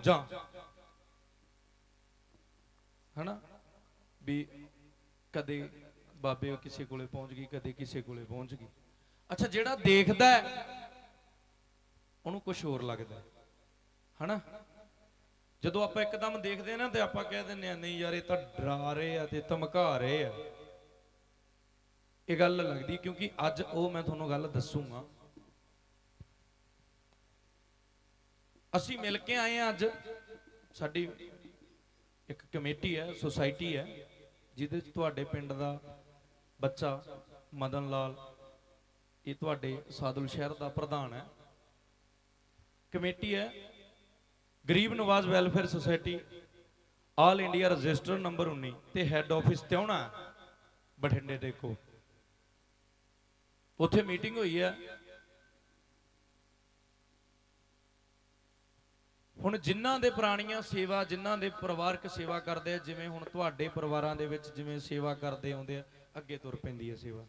ਮੌਜਾਂ ਹਨਾ? ਵੀ ਕਦੇ ਬਾਬੇ ਕਿਸੇ ਕੋਲੇ ਪਹੁੰਚ ਗਈ, ਕਦੇ ਕਿਸੇ ਕੋਲੇ ਪਹੁੰਚ ਗਈ। ਅੱਛਾ, ਜਿਹੜਾ ਦੇਖਦਾ ਉਹਨੂੰ ਕੁਝ ਹੋਰ ਲੱਗਦਾ ਹੈ। ਹਨਾ? ਜਦੋਂ ਆਪਾਂ ਇੱਕਦਮ ਦੇਖਦੇ ਆ ਨਾ, ਤੇ ਆਪਾਂ ਕਹਿ ਦਿੰਦੇ ਆ ਨਹੀਂ ਯਾਰ, ਇਹ ਤਾਂ ਡਰਾ ਰਹੇ ਆ ਤੇ ਧਮਕਾ ਰਹੇ ਆ। ਇਹ ਗੱਲ ਲੱਗਦੀ ਕਿਉਂਕਿ ਅੱਜ ਉਹ ਮੈਂ ਤੁਹਾਨੂੰ ਗੱਲ ਦੱਸੂਗਾ। ਅਸੀਂ ਮਿਲ ਕੇ ਆਏ ਆ ਅੱਜ। ਸਾਡੀ ਇੱਕ ਕਮੇਟੀ ਹੈ ਸੁਸਾਇਟੀ ਹੈ, ਜਿਹਦੇ ਚ ਤੁਹਾਡੇ ਪਿੰਡ ਦਾ ਬੱਚਾ ਮਦਨ ਲਾਲ, ਇਹ ਤੁਹਾਡੇ ਸਾਦੁਲ ਸ਼ਹਿਰ ਦਾ ਪ੍ਰਧਾਨ ਹੈ। ਕਮੇਟੀ ਹੈ, Garib Nawaz welfare society all India register number 19 ਤੇ ਹੈੱਡ ਆਫਿਸ ਤਿਉਣਾ ਬਠਿੰਡੇ ਦੇ ਕੋ ਉੱਥੇ ਮੀਟਿੰਗ ਹੋਈ ਹੈ ਹੁਣ ਜਿਨ੍ਹਾਂ ਦੇ ਪ੍ਰਾਣੀਆਂ ਸੇਵਾ, ਜਿਨ੍ਹਾਂ ਦੇ ਪਰਿਵਾਰਕ ਸੇਵਾ ਕਰਦੇ ਆ, ਜਿਵੇਂ ਹੁਣ ਤੁਹਾਡੇ ਪਰਿਵਾਰਾਂ ਦੇ ਵਿੱਚ ਜਿਵੇਂ ਸੇਵਾ ਕਰਦੇ ਆਉਂਦੇ ਆ, ਅੱਗੇ ਤੁਰ ਪੈਂਦੀ ਹੈ ਸੇਵਾ।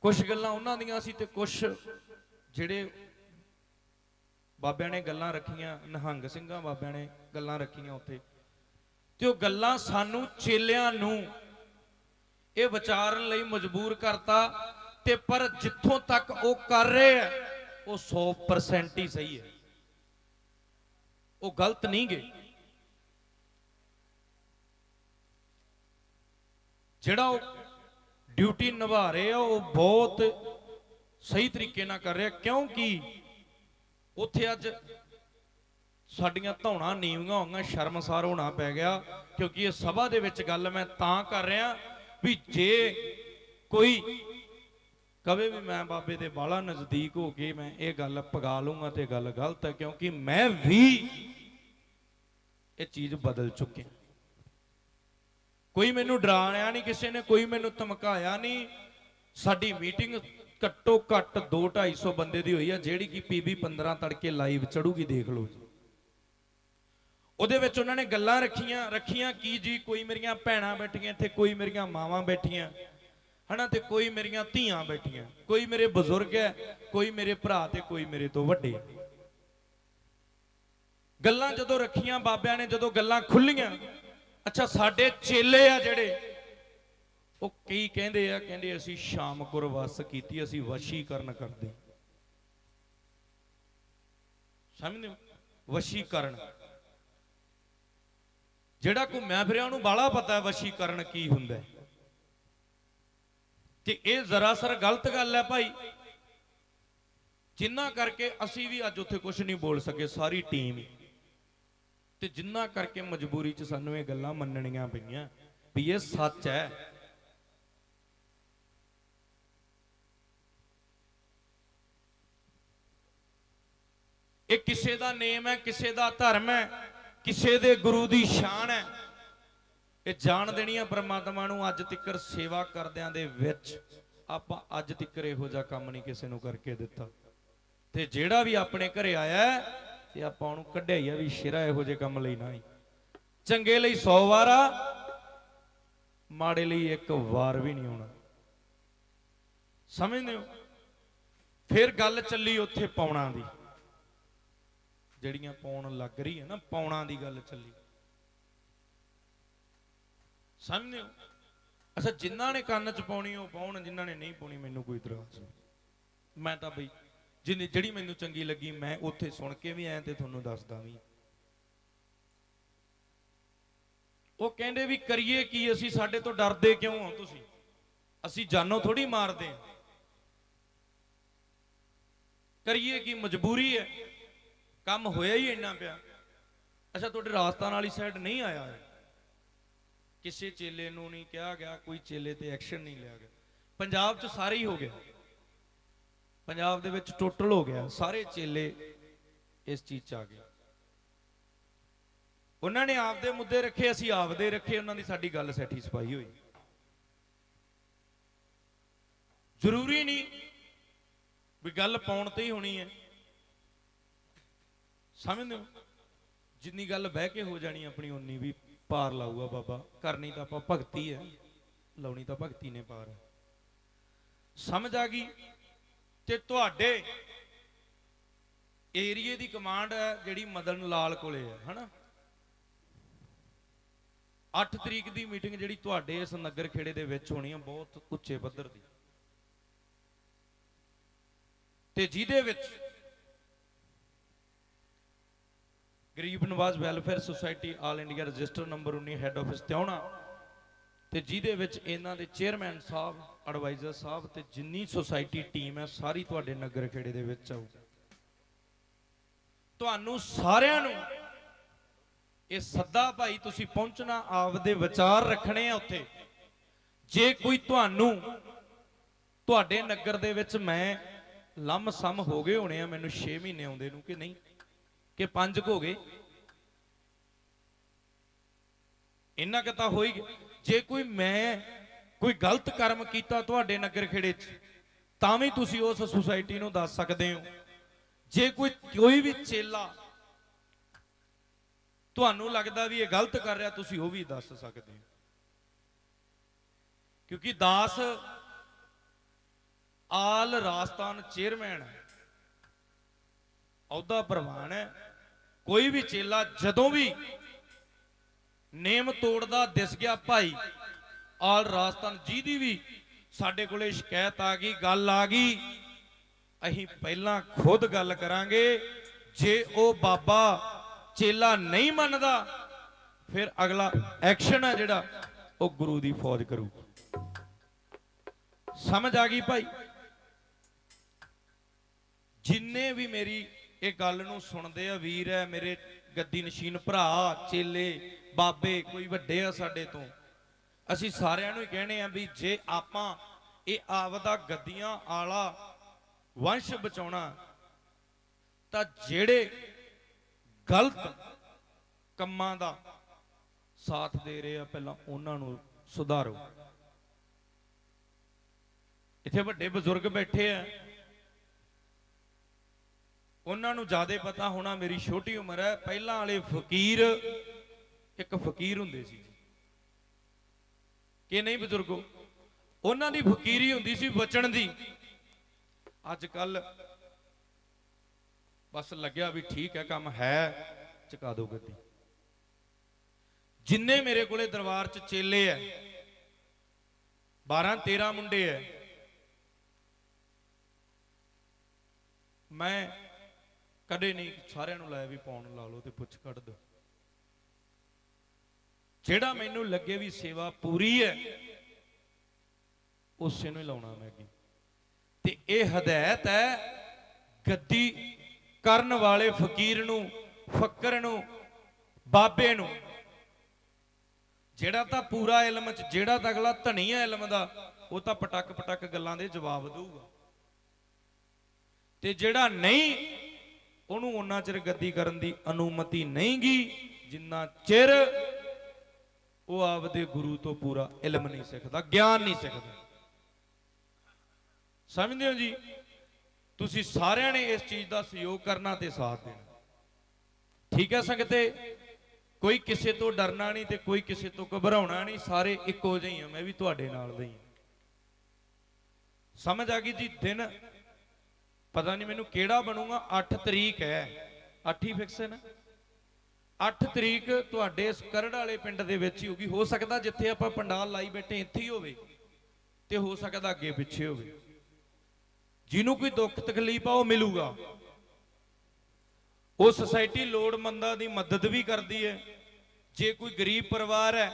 ਕੁਝ ਗੱਲਾਂ ਉਹਨਾਂ ਦੀਆਂ ਸੀ ਤੇ ਕੁਝ ਜਿਹੜੇ ਬਾਬਿਆਂ ਨੇ ਗੱਲਾਂ ਰੱਖੀਆਂ, ਨਿਹੰਗ ਸਿੰਘਾਂ ਬਾਬਿਆਂ ਨੇ ਗੱਲਾਂ ਰੱਖੀਆਂ ਉੱਥੇ। ਤੇ ਉਹ ਗੱਲਾਂ ਸਾਨੂੰ ਚੇਲਿਆਂ ਨੂੰ ਇਹ ਵਿਚਾਰਨ ਲਈ ਮਜਬੂਰ ਕਰਤਾ ਤੇ ਪਰ ਜਿੱਥੋਂ ਤੱਕ ਉਹ ਕਰ ਰਹੇ ਆ, ਉਹ 100% ਹੀ ਸਹੀ ਹੈ। ਉਹ ਗਲਤ ਨਹੀਂ ਗੇ। ਜਿਹੜਾ ਉਹ ਡਿਊਟੀ ਨਿਭਾ ਰਹੇ ਆ, ਉਹ ਬਹੁਤ ਸਹੀ ਤਰੀਕੇ ਨਾਲ ਕਰ ਰਿਹਾ, ਕਿਉਂਕਿ ਉੱਥੇ ਅੱਜ ਸਾਡੀਆਂ ਧੌਣਾ ਨੀਵੀਆਂ ਹੋਈਆਂ, ਸ਼ਰਮਸਾਰ ਹੋਣਾ ਪੈ ਗਿਆ, ਕਿਉਂਕਿ ਇਹ ਸਭਾ ਦੇ ਵਿੱਚ ਗੱਲ ਮੈਂ ਤਾਂ ਕਰ ਰਿਹਾ ਵੀ ਜੇ ਕੋਈ ਕਵੇ ਵੀ ਮੈਂ ਬਾਬੇ ਦੇ ਬਾਲਾ ਨਜ਼ਦੀਕ ਹੋ ਕੇ ਮੈਂ ਇਹ ਗੱਲ ਪਗਾ ਲੂੰਗਾ ਤੇ ਗੱਲ ਗਲਤ ਹੈ, ਕਿਉਂਕਿ ਮੈਂ ਵੀ ਇਹ ਚੀਜ਼ ਬਦਲ ਚੁੱਕਿਆ ਕੋਈ ਮੈਨੂੰ ਡਰਾਣਿਆ ਨਹੀਂ ਕਿਸੇ ਨੇ, ਕੋਈ ਮੈਨੂੰ ਧਮਕਾਇਆ ਨਹੀਂ। ਸਾਡੀ ਮੀਟਿੰਗ ਘੱਟੋ ਘੱਟ 2 250 ਬੰਦੇ ਦੀ ਹੋਈ ਆ, ਜਿਹੜੀ ਕਿ ਪੀਬੀ 15 ਤੜਕੇ ਲਾਈਵ ਚੜੂਗੀ, ਦੇਖ ਲਓ ਜੀ। ਉਹਦੇ ਵਿੱਚ ਉਹਨਾਂ ਨੇ ਗੱਲਾਂ ਰੱਖੀਆਂ ਰੱਖੀਆਂ ਕੀ ਜੀ, ਕੋਈ ਮੇਰੀਆਂ ਭੈਣਾਂ ਬੈਠੀਆਂ ਇੱਥੇ, ਕੋਈ ਮੇਰੀਆਂ ਮਾਵਾਂ ਬੈਠੀਆਂ, ਹਨਾ, ਤੇ ਕੋਈ ਮੇਰੀਆਂ ਧੀਆਂ ਬੈਠੀਆਂ, ਕੋਈ ਮੇਰੇ ਬਜ਼ੁਰਗ ਹੈ, ਕੋਈ ਮੇਰੇ ਭਰਾ ਤੇ ਕੋਈ ਮੇਰੇ ਤੋਂ ਵੱਡੇ। ਗੱਲਾਂ ਜਦੋਂ ਰੱਖੀਆਂ ਬਾਬਿਆਂ ਨੇ, ਜਦੋਂ ਗੱਲਾਂ ਖੁੱਲੀਆਂ, ਅੱਛਾ, ਸਾਡੇ ਚੇਲੇ ਆ ਜਿਹੜੇ, ਉਹ ਕਈ ਕਹਿੰਦੇ ਆ? ਕਹਿੰਦੇ, ਅਸੀਂ ਸ਼ਾਮ ਗੁਰ ਵਸ ਕੀਤੀ, ਅਸੀਂ ਵਸ਼ੀਕਰਨ ਕਰਦੇ। ਸਮਝਦੇ ਹੋ? ਵਸ਼ੀਕਰਨ। ਜਿਹੜਾ ਘੁੰਮਿਆ ਫਿਰਿਆ, ਉਹਨੂੰ ਬਾਲਾ ਪਤਾ ਹੈ ਵਸ਼ੀਕਰਨ ਕੀ ਹੁੰਦਾ ਹੈ। ਤੇ ਇਹ ਜ਼ਰਾਸਰ ਗਲਤ ਗੱਲ ਹੈ ਭਾਈ। ਜਿੰਨਾ ਕਰਕੇ ਅਸੀਂ ਵੀ ਅੱਜ ਉੱਥੇ ਕੁਝ ਨਹੀਂ ਬੋਲ ਸਕੇ, ਸਾਰੀ ਟੀਮ ਹੀ। ਤੇ ਜਿੰਨਾ ਕਰਕੇ ਮਜਬੂਰੀ 'ਚ ਸਾਨੂੰ ਇਹ ਗੱਲਾਂ ਮੰਨਣੀਆਂ ਪਈਆਂ ਵੀ ਇਹ ਸੱਚ ਹੈ। ਇਹ ਕਿਸੇ ਦਾ ਨੇਮ ਹੈ, ਕਿਸੇ ਦਾ ਧਰਮ ਹੈ, ਕਿਸੇ ਦੇ ਗੁਰੂ ਦੀ ਸ਼ਾਨ ਹੈ। ਇਹ ਜਾਣ ਦੇਣੀ ਆ ਪ੍ਰਮਾਤਮਾ ਨੂੰ ਅੱਜ ਤੱਕਰ ਸੇਵਾ ਕਰਦਿਆਂ ਦੇ ਵਿੱਚ ਆਪਾਂ ਅੱਜ ਤੱਕਰ ਇਹੋ ਜਿਹਾ ਕੰਮ ਨਹੀਂ ਕਿਸੇ ਨੂੰ ਕਰਕੇ ਦਿੱਤਾ। ਤੇ ਜਿਹੜਾ ਵੀ ਆਪਣੇ ਘਰੇ ਆਇਆ ਤੇ ਆਪਾਂ ਉਹਨੂੰ ਕੱਢਿਆ ਹੀ ਆ ਵੀ ਸ਼ੇਰਾ ਇਹੋ ਜਿਹੇ ਕੰਮ ਲਈ ਨਾ ਹੀ ਚੰਗੇ ਲਈ 100 ਵਾਰ ਆ ਮਾੜੇ ਲਈ ਇੱਕ ਵਾਰ ਵੀ ਨਹੀਂ ਆਉਣਾ। ਸਮਝਦੇ ਹੋ? ਫਿਰ ਗੱਲ ਚੱਲੀ ਉੱਥੇ ਪੌਣਾ ਦੀ। ਜਿਹੜੀਆਂ ਪਾਉਣ ਲੱਗ ਰਹੀ ਹੈ ਨਾ, ਪੌਣਾ ਦੀ ਗੱਲ ਚੱਲੀ। ਸਮਝਦੇ ਹੋ? ਅੱਛਾ, ਜਿਨ੍ਹਾਂ ਨੇ ਕੰਨ 'ਚ ਪਾਉਣੀ, ਉਹ ਪਾਉਣ, ਜਿਨ੍ਹਾਂ ਨੇ ਨਹੀਂ ਪਾਉਣੀ, ਮੈਨੂੰ ਕੋਈ ਇਤਰਾਜ਼ ਨਹੀਂ। ਮੈਂ ਤਾਂ ਬਈ ਜਿਹਨੇ ਜਿਹੜੀ ਮੈਨੂੰ ਚੰਗੀ ਲੱਗੀ, ਮੈਂ ਉੱਥੇ ਸੁਣ ਕੇ ਵੀ ਆਇਆ ਤੇ ਤੁਹਾਨੂੰ ਦੱਸਦਾ ਵੀ ਉਹ ਕਹਿੰਦੇ ਵੀ ਕਰੀਏ ਕੀ, ਅਸੀਂ ਸਾਡੇ ਤੋਂ ਡਰਦੇ ਕਿਉਂ ਹੋ ਤੁਸੀਂ? ਅਸੀਂ ਜਾਨੋਂ ਥੋੜੀ ਮਾਰਦੇ ਹਾਂ। ਕਰੀਏ ਕੀ, ਮਜਬੂਰੀ ਹੈ। ਕੰਮ ਹੋਇਆ ਹੀ ਇੰਨਾ ਪਿਆ। ਅੱਛਾ, ਤੁਹਾਡੇ ਰਾਜਸਥਾਨ ਵਾਲੀ ਸਾਈਡ ਨਹੀਂ ਆਇਆ ਇਹ? ਕਿਸੇ ਚੇਲੇ ਨੂੰ ਨਹੀਂ ਕਿਹਾ ਗਿਆ, ਕੋਈ ਚੇਲੇ ਤੇ ਐਕਸ਼ਨ ਨਹੀਂ ਲਿਆ ਗਿਆ। ਪੰਜਾਬ 'ਚ ਸਾਰੇ ਹੀ ਹੋ ਗਿਆ ਪੰਜਾਬ ਦੇ ਵਿੱਚ ਟੋਟਲ ਹੋ ਗਿਆ, ਸਾਰੇ ਚੇਲੇ ਇਸ ਚੀਜ਼ 'ਚ ਆ ਗਏ। ਉਹਨਾਂ ਨੇ ਆਪਦੇ ਮੁੱਦੇ ਰੱਖੇ, ਅਸੀਂ ਆਪਦੇ ਰੱਖੇ, ਉਹਨਾਂ ਦੀ ਸਾਡੀ ਗੱਲ ਸੈਟੀਸਫਾਈ ਹੋਈ। ਜ਼ਰੂਰੀ ਨਹੀਂ ਵੀ ਗੱਲ ਪਾਉਣ ਤੇ ਹੀ ਹੋਣੀ ਹੈ। ਸਮਝਦੇ ਹੋ? ਜਿੰਨੀ ਗੱਲ ਬਹਿ ਕੇ ਹੋ ਜਾਣੀ ਆਪਣੀ ਉਨੀ ਵੀ ਪਾਰ ਲਾਊਗਾ ਬਾਬਾ। ਕਰਨੀ ਤਾਂ ਆਪਾਂ ਭਗਤੀ ਹੈ, ਲਾਉਣੀ ਤਾਂ ਭਗਤੀ ਨੇ ਪਾਰ ਸਮਝ ਆ ਗਈ? ਤੇ ਤੁਹਾਡੇ ਏਰੀਏ ਦੀ ਕਮਾਂਡ ਹੈ ਜਿਹੜੀ ਮਦਨ ਲਾਲ ਕੋਲੇ ਹੈ, ਹਨਾ? 8 ਤਰੀਕ ਦੀ ਮੀਟਿੰਗ ਜਿਹੜੀ ਤੁਹਾਡੇ ਇਸ ਨਗਰ ਖੇੜੇ ਦੇ ਵਿੱਚ ਹੋਣੀ ਹੈ, ਬਹੁਤ ਉੱਚੇ ਪੱਧਰ ਦੀ। ਤੇ ਜਿਹਦੇ ਵਿੱਚ Garib Nawaz welfare society all India register number 19 head office Tiuna ਤੇ ਜਿਹਦੇ ਵਿੱਚ ਇਹਨਾਂ ਦੇ ਚੇਅਰਮੈਨ ਸਾਹਿਬ ਐਡਵਾਈਜ਼ਰ ਸਾਹਿਬ ਤੇ ਜਿੰਨੀ ਸੁਸਾਇਟੀ ਟੀਮ ਹੈ, ਸਾਰੀ ਤੁਹਾਡੇ ਨਗਰ ਖੇੜੇ ਦੇ ਵਿੱਚ ਆਊ। ਤੁਹਾਨੂੰ ਸਾਰਿਆਂ ਨੂੰ ਇਹ ਸੱਦਾ ਭਾਈ ਤੁਸੀਂ ਪਹੁੰਚਣਾ, ਆਪਦੇ ਵਿਚਾਰ ਰੱਖਣੇ ਆ ਉੱਥੇ। ਜੇ ਕੋਈ ਤੁਹਾਨੂੰ, ਤੁਹਾਡੇ ਨਗਰ ਦੇ ਵਿੱਚ ਮੈਂ ਲੰਮ ਸਮ ਹੋ ਗਏ ਹੋਣੇ ਆ, ਮੈਨੂੰ 6 ਮਹੀਨੇ ਆਉਂਦੇ ਨੂੰ ਕਿ ਨਹੀਂ? ਕਿ 5 ਹੋ ਗਏ? ਇੰਨਾ ਕੁ ਤਾਂ ਹੋਈ ਜੇ ਕੋਈ ਮੈਂ ਕੋਈ ਗਲਤ ਕਰਮ ਕੀਤਾ ਤੁਹਾਡੇ ਨਗਰ ਖੇੜੇ 'ਚ, ਤਾਂ ਵੀ ਤੁਸੀਂ ਉਸ ਸੁਸਾਇਟੀ ਨੂੰ ਦੱਸ ਸਕਦੇ ਹੋ। ਜੇ ਕੋਈ ਕੋਈ ਵੀ ਚੇਲਾ ਤੁਹਾਨੂੰ ਲੱਗਦਾ ਵੀ ਇਹ ਗਲਤ ਕਰ ਰਿਹਾ, ਤੁਸੀਂ ਉਹ ਵੀ ਦੱਸ ਸਕਦੇ ਹੋ। ਕਿਉਂਕਿ ਦਾਸ ਆਲ ਰਾਜਸਥਾਨ ਚੇਅਰਮੈਨ ਹੈ, ਅਹੁਦਾ ਪ੍ਰਵਾਨ ਹੈ। ਕੋਈ ਵੀ ਚੇਲਾ ਜਦੋਂ ਵੀ ਨੇਮ ਤੋੜਦਾ ਦਿਸ ਗਿਆ ਭਾਈ। ਆਲ ਰਾਜਸਥਾਨ ਜਿਹਦੀ ਵੀ ਸਾਡੇ ਕੋਲੇ ਸ਼ਿਕਾਇਤ ਆ ਗਈ, ਗੱਲ ਆ ਗਈ। ਅਸੀਂ ਪਹਿਲਾਂ ਖੁਦ ਗੱਲ ਕਰਾਂਗੇ। ਜੇ ਉਹ ਬਾਬਾ ਚੇਲਾ ਨਹੀਂ ਮੰਨਦਾ, ਫਿਰ ਅਗਲਾ ਐਕਸ਼ਨ ਹੈ ਜਿਹੜਾ ਉਹ ਗੁਰੂ ਦੀ ਫੌਜ ਕਰੂ। ਸਮਝ ਆ ਗਈ ਭਾਈ? ਜਿੰਨੇ ਵੀ ਮੇਰੀ ਇਹ ਗੱਲ ਨੂੰ ਸੁਣਦੇ ਆ, ਵੀਰ ਹੈ, ਮੇਰੇ ਗੱਦੀ ਨਸ਼ੀਨ ਭਰਾ, ਚੇਲੇ ਬਾਬੇ, ਕੋਈ ਵੱਡੇ ਆ ਸਾਡੇ ਤੋਂ। ਅਸੀਂ ਸਾਰਿਆਂ ਨੂੰ ਹੀ ਕਹਿਣੇ ਆ ਵੀ ਜੇ ਆਪਾਂ ਇਹ ਆਪਦਾ ਗੱਦੀਆਂ ਆਲਾ ਵੰਸ਼ ਬਚਾਉਣਾ, ਤਾਂ ਜਿਹੜੇ ਗਲਤ ਕੰਮਾਂ ਦਾ ਸਾਥ ਦੇ ਰਹੇ ਆ, ਪਹਿਲਾਂ ਉਹਨਾਂ ਨੂੰ ਸੁਧਾਰੋ। ਇੱਥੇ ਵੱਡੇ ਬਜ਼ੁਰਗ ਬੈਠੇ ਆ। ਉਹਨਾਂ ਨੂੰ ਜ਼ਿਆਦਾ ਪਤਾ ਹੋਣਾ ਮੇਰੀ ਛੋਟੀ ਉਮਰ ਹੈ। ਪਹਿਲਾਂ ਵਾਲੇ ਫਕੀਰ ਇੱਕ ਫਕੀਰ ਹੁੰਦੇ ਸੀ ਕਿ ਨਹੀਂ ਬਜ਼ੁਰਗੋ? ਉਹਨਾਂ ਦੀ ਫਕੀਰੀ ਹੁੰਦੀ ਸੀ ਬਚਣ ਦੀ। ਅੱਜ ਕੱਲ ਬਸ ਲੱਗਿਆ ਵੀ ਠੀਕ ਹੈ, ਕੰਮ ਹੈ ਚੁਕਾ ਦੋ ਗੱਡੀ। ਜਿੰਨੇ ਮੇਰੇ ਕੋਲੇ ਦਰਬਾਰ 'ਚ ਚੇਲੇ ਐ 12 13 ਮੁੰਡੇ ਐ, ਮੈਂ ਕਦੇ ਨਹੀਂ ਸਾਰਿਆਂ ਨੂੰ ਲਾਇਆ ਵੀ ਪਾਉਣ ਲਾ ਲਓ ਤੇ ਪੁੱਛ ਕੱਢ ਦਿਓ। ਜਿਹੜਾ ਮੈਨੂੰ ਲੱਗੇ ਵੀ ਸੇਵਾ ਪੂਰੀ ਹੈ, ਉਸੇ ਨੂੰ ਹੀ ਲਾਉਣਾ ਮੈਂ ਅੱਗੇ। ਤੇ ਇਹ ਹਦਾਇਤ ਹੈ, ਗੱਦੀ ਕਰਨ ਵਾਲੇ ਫਕੀਰ ਨੂੰ, ਫੱਕਰ ਨੂੰ, ਬਾਬੇ ਨੂੰ। ਜਿਹੜਾ ਤਾਂ ਪੂਰਾ ਇਲਮ ਚ, ਜਿਹੜਾ ਤਾਂ ਅਗਲਾ ਧਨੀ ਹੈ ਇਲਮ ਦਾ, ਉਹ ਤਾਂ ਪਟਕ ਪਟਕ ਗੱਲਾਂ ਦੇ ਜਵਾਬ ਦੇਊਗਾ। ਤੇ ਜਿਹੜਾ ਨਹੀਂ, ਉਹਨੂੰ ਉਹਨਾਂ ਚਿਰ ਗੱਦੀ ਕਰਨ ਦੀ ਅਨੁਮਤੀ ਨਹੀਂਗੀ, ਜਿੰਨਾ ਚਿਰ ਉਹ ਆਪਦੇ ਗੁਰੂ ਤੋਂ ਪੂਰਾ ਇਲਮ ਨਹੀਂ ਸਿੱਖਦਾ, ਗਿਆਨ ਨਹੀਂ ਸਿੱਖਦਾ। ਸਮਝਦੇ ਹੋ ਜੀ? ਤੁਸੀਂ ਸਾਰਿਆਂ ਨੇ ਇਸ ਚੀਜ਼ ਦਾ ਸਹਿਯੋਗ ਕਰਨਾ ਤੇ ਸਾਥ ਦੇਣਾ। ਠੀਕ ਹੈ ਸੰਗਤੇ? ਕੋਈ ਕਿਸੇ ਤੋਂ ਡਰਨਾ ਨਹੀਂ ਤੇ ਕੋਈ ਕਿਸੇ ਤੋਂ ਘਬਰਾਉਣਾ ਨਹੀਂ, ਸਾਰੇ ਇੱਕੋ ਜਿਹੇ ਹੀ ਆ, ਮੈਂ ਵੀ ਤੁਹਾਡੇ ਨਾਲ ਦਾ ਹੀ ਹਾਂ ਸਮਝ ਆ ਗਈ ਜੀ? ਦਿਨ, ਪਤਾ ਨਹੀਂ ਮੈਨੂੰ ਕਿਹੜਾ ਬਣੂਗਾ 8 ਤਰੀਕ ਹੈ। 8 ਹੀ ਫਿਕਸ ਹੈ ਨਾ? 8 ਤਰੀਕ ਤੁਹਾਡੇ ਇਸ ਕਰੜ ਵਾਲੇ ਪਿੰਡ ਦੇ ਵਿੱਚ ਹੀ ਹੋਗੀ ਹੋ ਸਕਦਾ ਜਿੱਥੇ ਆਪਾਂ ਪੰਡਾਲ ਲਾਈ ਬੈਠੇ ਇੱਥੇ ਹੀ ਹੋਵੇ ਤੇ ਹੋ ਸਕਦਾ ਅੱਗੇ ਪਿੱਛੇ ਹੋਵੇ। ਜਿਹਨੂੰ ਕੋਈ ਦੁੱਖ ਤਕਲੀਫ ਆ, ਉਹ ਮਿਲੂਗਾ। ਉਹ ਸੁਸਾਇਟੀ ਲੋੜਮੰਦਾਂ ਦੀ ਮਦਦ ਵੀ ਕਰਦੀ ਹੈ। ਜੇ ਕੋਈ ਗਰੀਬ ਪਰਿਵਾਰ ਹੈ,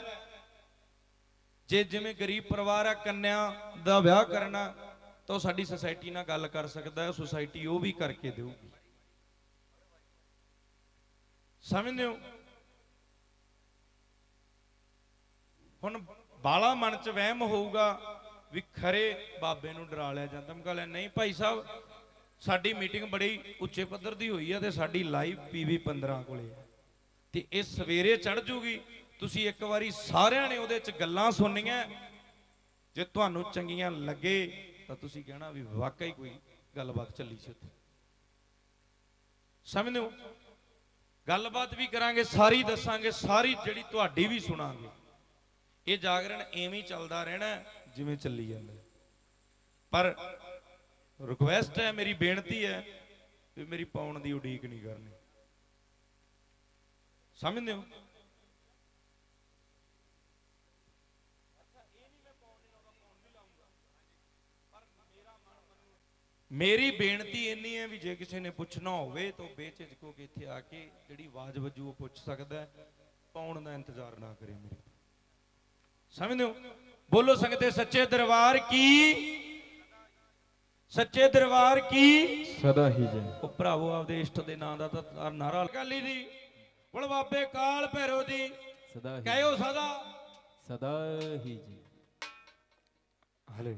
ਜੇ ਜਿਵੇਂ ਗਰੀਬ ਪਰਿਵਾਰ ਹੈ, ਕੰਨਿਆ ਦਾ ਵਿਆਹ ਕਰਨਾ, ਤਾਂ ਉਹ ਸਾਡੀ ਸੁਸਾਇਟੀ ਨਾਲ ਗੱਲ ਕਰ ਸਕਦਾ ਹੈ ਸੁਸਾਇਟੀ ਉਹ ਵੀ ਕਰਕੇ ਦੇਊਗੀ। ਸਮਝਦੇ ਹੋ? ਹੁਣ ਬਾਲਾ ਮਨ ਚ ਵਹਿਮ ਹੋਊਗਾ ਵੀ ਖਰੇ ਬਾਬੇ ਨੂੰ ਡਰਾ ਲਿਆ ਜਾਂਦਾ। ਮੈਂ ਕਹਿੰਦਾ ਨਹੀਂ ਭਾਈ ਸਾਹਿਬ, ਸਾਡੀ ਮੀਟਿੰਗ ਬੜੀ ਉੱਚੇ ਪੱਧਰ ਦੀ ਹੋਈ ਹੈ ਤੇ ਸਾਡੀ ਲਾਈਵ ਪੀਵੀ 15 ਕੋਲੇ ਹੈ ਤੇ ਇਹ ਸਵੇਰੇ ਚੜ ਜੂਗੀ। ਤੁਸੀਂ ਇੱਕ ਵਾਰੀ ਸਾਰਿਆਂ ਨੇ ਉਹਦੇ ਚ ਗੱਲਾਂ ਸੁਣਨੀਆਂ। ਜੇ ਤੁਹਾਨੂੰ ਚੰਗੀਆਂ ਲੱਗੇ ਤਾਂ ਤੁਸੀਂ ਕਹਿਣਾ ਵੀ ਵਾਕਈ ਕੋਈ ਗੱਲਬਾਤ ਚੱਲੀ ਸੀ ਉੱਥੇ। ਸਮਝਦੇ ਹੋ? ਗੱਲਬਾਤ ਵੀ ਕਰਾਂਗੇ, ਸਾਰੀ ਦੱਸਾਂਗੇ, ਸਾਰੀ ਜਿਹੜੀ ਤੁਹਾਡੀ ਵੀ ਸੁਣਾਂਗੇ। ਇਹ ਜਾਗਰਣ ਐਵੇਂ ਚੱਲਦਾ ਰਹਿਣਾ, ਜਿਵੇਂ ਚੱਲੀ ਜਾਂਦਾ। ਪਰ ਰਿਕੁਐਸਟ ਹੈ, ਮੇਰੀ ਬੇਨਤੀ ਹੈ ਵੀ ਮੇਰੀ ਪਾਉਣ ਦੀ ਉਡੀਕ ਨਹੀਂ ਕਰਨੀ। ਸਮਝਦੇ ਹੋ? ਮੇਰੀ ਬੇਨਤੀ ਇੰਨੀ ਹੈ ਵੀ ਜੇ ਕਿਸੇ ਨੇ ਪੁੱਛਣਾ ਹੋਵੇ ਤਾਂ ਬੇਝਿਜਕ ਹੋ ਕੇ ਇੱਥੇ ਆ ਕੇ ਜਿਹੜੀ ਆਵਾਜ਼ ਵੱਜੂ ਉਹ ਪੁੱਛ ਸਕਦਾ ਹੈ। ਪਾਉਣ ਦਾ ਇੰਤਜ਼ਾਰ ਨਾ ਕਰੇ ਮੇਰੇ ਸਮਝਦੇ ਹੋ? ਬੋਲੋ ਸੰਗਤੇ ਸੱਚੇ ਦਰਬਾਰ ਕੀ? ਸੱਚੇ ਦਰਬਾਰ ਕੀ? ਸਦਾ ਹੀ ਜੈ। ਉਹ ਭਰਾਵੋ ਆਪਦੇ ਇਸ਼ਟ ਦੇ ਨਾਂ ਦਾ ਤਾਂ ਨਾਰਾ ਕਾਲੀ ਦੀ ਬੁਲ ਬਾਬੇ ਕਾਲ ਭੈਰੋ ਦੀ ਸਦਾ ਹੀ ਕਹਿਓ ਸਦਾ। ਸਦਾ ਹੀ ਜੀ।